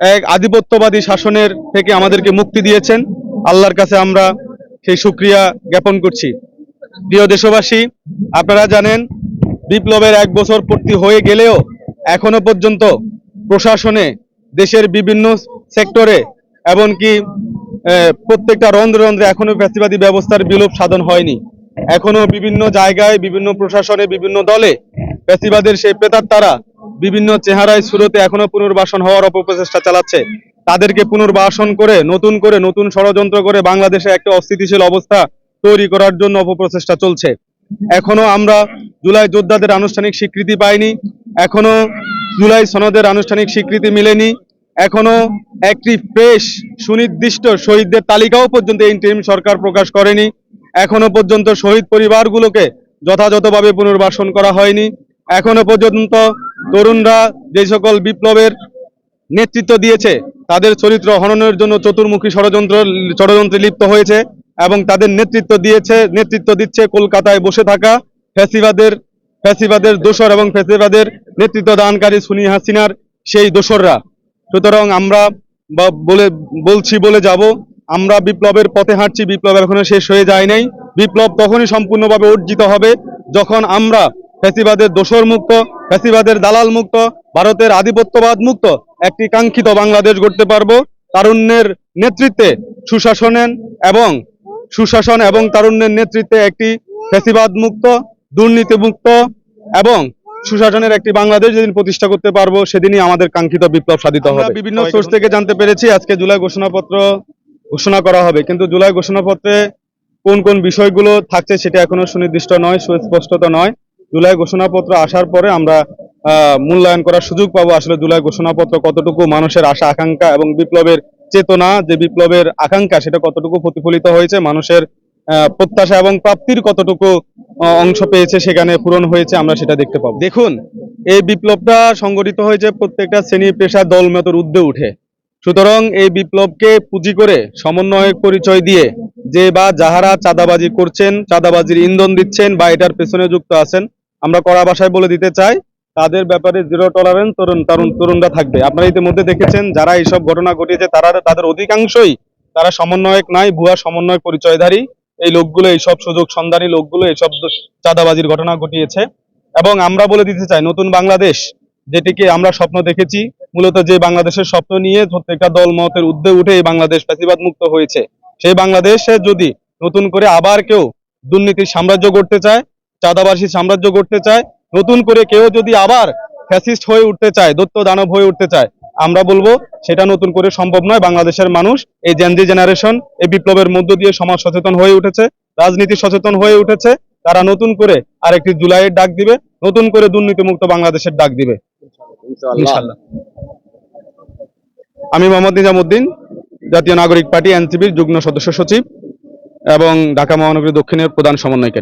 এক আধিপত্যবাদী শাসনের থেকে আমাদেরকে মুক্তি দিয়েছেন। আল্লাহর কাছে আমরা সেই সুক্রিয়া জ্ঞাপন করছি। প্রিয় দেশবাসী, আপনারা জানেন, বিপ্লবের এক বছর পূর্তি হয়ে গেলেও এখনও পর্যন্ত প্রশাসনে দেশের বিভিন্ন সেক্টরে এমনকি প্রত্যেকটা রন্ধ্রে রন্ধ্রে এখনও ফ্যাসিবাদী ব্যবস্থার বিলোপ সাধন হয়নি। এখনও বিভিন্ন জায়গায়, বিভিন্ন প্রশাসনে, বিভিন্ন দলে ফ্যাসিবাদের সেই প্রেতার তারা বিভিন্ন চেহারায় সুরতে এখনও পুনর্বাসন হওয়ার অপপ্রচেষ্টা চালাচ্ছে। তাদেরকে পুনর্বাসন করে, নতুন করে, নতুন ষড়যন্ত্র করে বাংলাদেশে একটা অস্থিতিশীল অবস্থা তৈরি করার জন্য অপপ্রচেষ্টা চলছে। এখনও আমরা জুলাই যোদ্ধাদের আনুষ্ঠানিক স্বীকৃতি পাইনি। এখনও জুলাই সনদের আনুষ্ঠানিক স্বীকৃতি মিলেনি। এখনও একটি ফ্রেশ সুনির্দিষ্ট শহীদদের তালিকাও পর্যন্ত ইন্টারিম সরকার প্রকাশ করেনি। এখনও পর্যন্ত শহীদ পরিবারগুলোকে যথাযথভাবে পুনর্বাসন করা হয়নি। এখনও পর্যন্ত তরুণরা যে সকল বিপ্লবের নেতৃত্ব দিয়েছে, তাদের চরিত্র হননের জন্য চতুর্মুখী ষড়যন্ত্র, ষড়যন্ত্রে লিপ্ত হয়েছে এবং তাদের নেতৃত্ব দিয়েছে, নেতৃত্ব দিচ্ছে কলকাতায় বসে থাকা ফ্যাসিবাদের ফ্যাসিবাদের দোসর এবং ফ্যাসিবাদের নেতৃত্ব দানকারী সুনি হাসিনার সেই দোসররা। সুতরাং আমরা বলে, বলছি বলে যাব, আমরা বিপ্লবের পথে হাঁটছি, বিপ্লব এখনও শেষ হয়ে যায় নাই। বিপ্লব তখনই সম্পূর্ণভাবে অর্জিত হবে যখন আমরা ফ্যাসিবাদের দোসর মুক্ত ফ্যাসিবাদের দালাল মুক্ত ভারতের আধিপত্যবাদ মুক্ত একটি কাঙ্ক্ষিত বাংলাদেশ গড়তে পারব। তারুণ্যের নেতৃত্বে সুশাসনের এবং সুশাসন এবং তারুণ্যের নেতৃত্বে একটি ফ্যাসিবাদ মুক্ত দুর্নীতি মুক্ত এবং সুশাসনের একটি বাংলাদেশ যেদিন প্রতিষ্ঠা করতে পারব সেদিনই আমাদের কাঙ্ক্ষিত বিপ্লব সাধিত হবে। বিভিন্ন সোর্স থেকে জানতে পেরেছি আজকে জুলাই ঘোষণাপত্র ঘোষণা করা হবে। কিন্তু জুলাই ঘোষণাপত্রে কোন কোন বিষয়গুলো থাকছে সেটা এখনও সুনির্দিষ্ট নয় সুস্পষ্টতা নয়। জুলাই ঘোষণাপত্র আসার পরে আমরা মূল্যায়ন করার সুযোগ পাবো। আসলে জুলাই ঘোষণাপত্র কতটুকু মানুষের আশা, আকাঙ্ক্ষা এবং বিপ্লবের চেতনা, যে বিপ্লবের আকাঙ্ক্ষা, সেটা কতটুকু প্রতিফলিত হয়েছে, মানুষের প্রত্যাশা এবং প্রাপ্তির কতটুকু অংশ পেয়েছে, সেখানে পূরণ হয়েছে, আমরা সেটা দেখতে পাবো। দেখুন, এই বিপ্লবটা সংগঠিত হয়েছে প্রত্যেকটা শ্রেণি পেশা দল মতের ঊর্ধ্বে উঠে। সুতরাং এই বিপ্লবকে পুঁজি করে সমন্বয়ক পরিচয় দিয়ে যে বা যাহারা চাঁদাবাজি করছেন, চাঁদাবাজির ইন্ধন দিচ্ছেন বা এটার পেছনে যুক্ত আছেন আমরা কড়া ভাষায় বলে দিতে চাই, তাদের ব্যাপারে জিরো টলারেন্স তরুণ তরুণ, তরুণরা থাকবে। আপনারা ইতিমধ্যে দেখেছেন, যারা এইসব ঘটনা ঘটিয়েছে, তারা তাদের অধিকাংশই তারা সমন্বয়ক নাই, ভুয়া সমন্বয় পরিচয়ধারী। এই লোকগুলো এইসব সুযোগ সন্ধানী লোকগুলো এইসব চাঁদাবাজির ঘটনা ঘটিয়েছে। এবং আমরা বলে দিতে চাই, নতুন বাংলাদেশ, যেটিকে আমরা স্বপ্ন দেখেছি, মূলত যে বাংলাদেশের স্বপ্ন নিয়ে প্রত্যেকটা দল মতের ঊর্ধ্বে উঠে এই বাংলাদেশ ফ্যাসিবাদ মুক্ত হয়েছে। সেই বাংলাদেশে যদি নতুন করে আবার কেউ দুর্নীতির সাম্রাজ্য গড়তে চায় চাঁদাবাসীর সাম্রাজ্য গড়তে চায় নতুন করে কেউ যদি আবার ফ্যাসিস্ট হয়ে উঠতে চায় দত্ত দানব হয়ে উঠতে চায় আমরা বলব সেটা নতুন করে সম্ভব নয়। বাংলাদেশের মানুষ এই জেনজি জেনারেশন এই বিপ্লবের মধ্য দিয়ে সমাজ সচেতন হয়ে উঠেছে রাজনীতি সচেতন হয়ে উঠেছে তারা নতুন করে আরেকটি জুলাইয়ের ডাক দিবে নতুন করে দুর্নীতিমুক্ত বাংলাদেশের ডাক দিবে। আমি মোহাম্মদ নিজামুদ্দিন জাতীয় নাগরিক পার্টি এনসিবির যুগ্ম সদস্য সচিব এবং ঢাকা মহানগরী দক্ষিণের প্রধান সমন্বয়কারী।